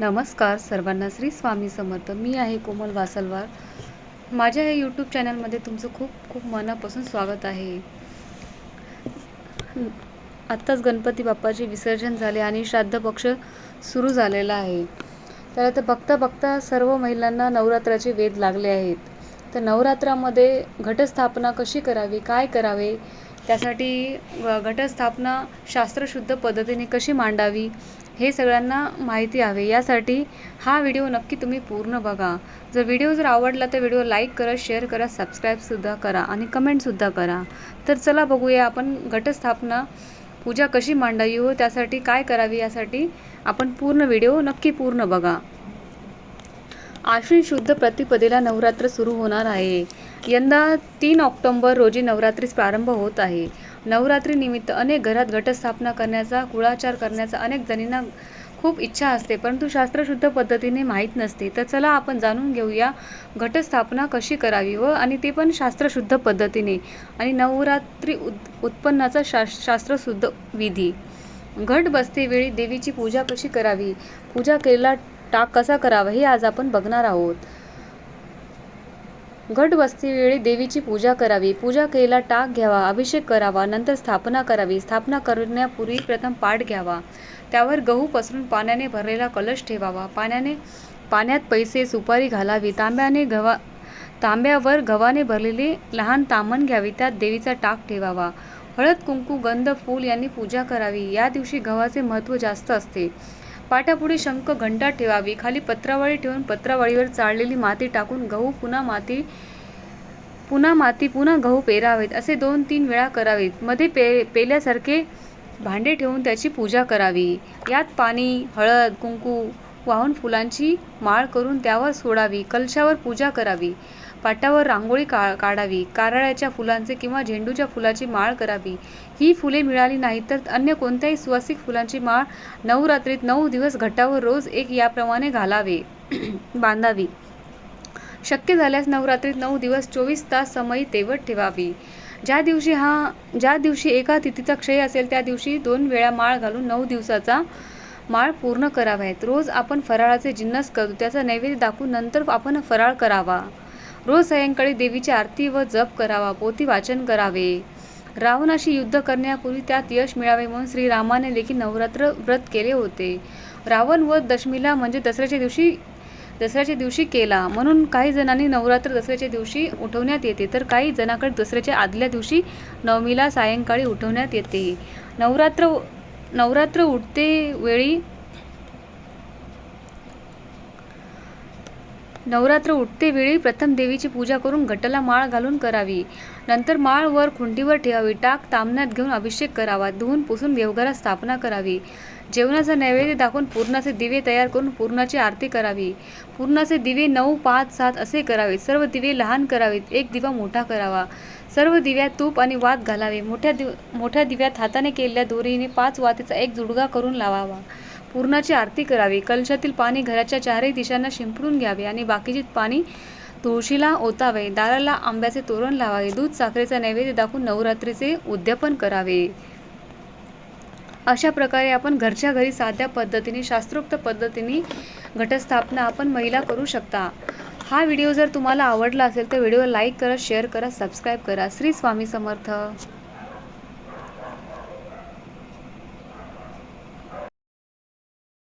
नमस्कार सर्वांना श्री स्वामी समर्थ. मी आहे कोमल वासलवार. माझ्या या यूट्यूब चॅनलमध्ये तुमचं खूप खूप मनापासून स्वागत आहे. आत्ताच गणपती बाप्पाचे विसर्जन झाले आणि श्राद्ध पक्ष सुरू झालेला आहे. तर आता बघता बघता सर्व महिलांना नवरात्राचे वेध लागले आहेत. तर नवरात्रामध्ये घटस्थापना कशी करावी काय करावे त्यासाठी घटस्थापना शास्त्रशुद्ध पद्धतीने कशी मांडावी हे सगळ्यांना माहिती हवे. यासाठी हा व्हिडिओ नक्की तुम्ही पूर्ण बघा. जर व्हिडिओ जर आवडला तर व्हिडिओ लाईक करा शेअर करा सबस्क्राईबसुद्धा करा आणि कमेंटसुद्धा करा. तर चला बघूया आपण घटस्थापना पूजा कशी मांडावी व त्यासाठी काय करावी यासाठी आपण पूर्ण व्हिडिओ नक्की पूर्ण बघा. आश्विन शुद्ध प्रतिपदेला नवरात्र सुरू होणार आहे. यंदा तीन ऑक्टोंबर रोजी नवरात्रीस प्रारंभ होत आहे. नवरात्रीनिमित्त अनेक घरात घटस्थापना करण्याचा कुळाचार करण्याचा अनेक जणींना खूप इच्छा असते परंतु शास्त्रशुद्ध पद्धतीने माहीत नसते. तर चला आपण जाणून घेऊया घटस्थापना कशी करावी व आणि ते पण शास्त्रशुद्ध पद्धतीने. आणि नवरात्री उत्पन्नाचा शास शास्त्रशुद्ध विधी. घट बसतेवेळी देवीची पूजा कशी करावी? पूजा केलेला टाक कसा करावा हे आज आपण बघणार आहोत. घट वेळी देवीची पूजा करावी. पूजा केलेला टाक घ्यावा अभिषेक करावा नंतर स्थापना करावी. स्थापना करण्यापूर्वी प्रथम पाठ घ्यावा. त्यावर गहू पसरून पाण्याने भरलेला कलश ठेवावा. पाण्याने पाण्यात पैसे सुपारी घालावी. तांब्याने गव्हा तांब्यावर गव्हाने भरलेले लहान तामण घ्यावी. त्यात देवीचा टाक ठेवावा. हळद कुंकू गंध फूल यांनी पूजा करावी. या दिवशी गव्हाचे महत्त्व जास्त असते. पाट्यापुढे शंख घंटा ठेवावी. खाली पत्रावळी ठेवून पत्रावळीवर चाळलेली माती टाकून गहू पुन्हा माती पुन्हा माती पुन्हा गहू पेरावेत. असे दोन तीन वेळा करावेत. मध्ये पे पेल्यासारखे भांडे ठेवून त्याची पूजा करावी. यात पाणी हळद कुंकू वाहून फुलांची माळ करून त्यावर सोडावी. कलशावर पूजा करावी. पाटावर रांगोळी का काढावी कारळ्याच्या फुलांचे किंवा झेंडूच्या फुलाची माळ करावी. ही फुले मिळाली नाही तर अन्य कोणत्याही सुवासिक फुलांची माळ नवरात्रीत नऊ दिवस घटावर रोज एक याप्रमाणे घालावे. बांधावी. शक्य झाल्यास नवरात्रीत नऊ दिवस चोवीस तास समय तेवत ठेवावी. ज्या दिवशी हा ज्या दिवशी एका तिथीचा क्षय असेल त्या दिवशी दोन वेळा माळ घालून नऊ दिवसाचा माळ पूर्ण कराव्यात रोज आपण फराळाचे जिन्नस करू त्याचा नैवेद्य दाखवून नंतर आपण फराळ करावा. रोज सायंकाळी देवीची आरती व जप करावा पोथी वाचन करावे. रावणाशी युद्ध करण्यापूर्वी त्यात यश मिळावे म्हणून श्रीरामाने देखील नवरात्र व्रत केले होते. रावण व दशमीला म्हणजे दसऱ्याच्या दिवशी दसऱ्याच्या दिवशी केला. म्हणून काही जणांनी नवरात्र दसऱ्याच्या दिवशी उठवण्यात येते तर काही जणांकडे दसऱ्याच्या आदल्या दिवशी नवमीला सायंकाळी उठवण्यात येते. नवरात्र नवरात्र उठते वेळी नवरात्र उठते वेळी प्रथम देवीची पूजा करून घटाला माळ घालून करावी. नंतर माळ वर खुंटीवर ठेवावी टाक तामण्यात घेऊन अभिषेक करावा धुवून पुसून देवघरात स्थापना करावी. जेवणाचा नैवेद्य दाखवून पूर्णाचे दिवे तयार करून पूर्णाची आरती करावी. पूर्णाचे दिवे नऊ पाच सात असे करावे सर्व दिवे लहान करावेत. एक दिवा मोठा करावा. सर्व दिव्यात तूप आणि वात घालावे. मोठ्या दिव मोठ्या दिव्यात हाताने केलेल्या दोरीने पाच वातीचा एक जुडगा करून लावावा. पूर्णाची आरती करावी. कलशातील पाणी घराच्या चारही दिशांना शिंपडून घ्यावे आणि बाकीचे पाणी तुळशीला ओतावे. दाराला आंब्याचे तोरण लावावे. दूध साखरेचा नैवेद्य दाखवून नवरात्रीचे उद्यापन करावे. अशा प्रकारे आपण घरच्या घरी साध्या पद्धतीने शास्त्रोक्त पद्धतीने घटस्थापना आपण महिला करू शकता. हा व्हिडिओ जर तुम्हाला आवडला असेल तर व्हिडिओ लाईक करा शेअर करा सबस्क्राईब करा. श्री स्वामी समर्थ.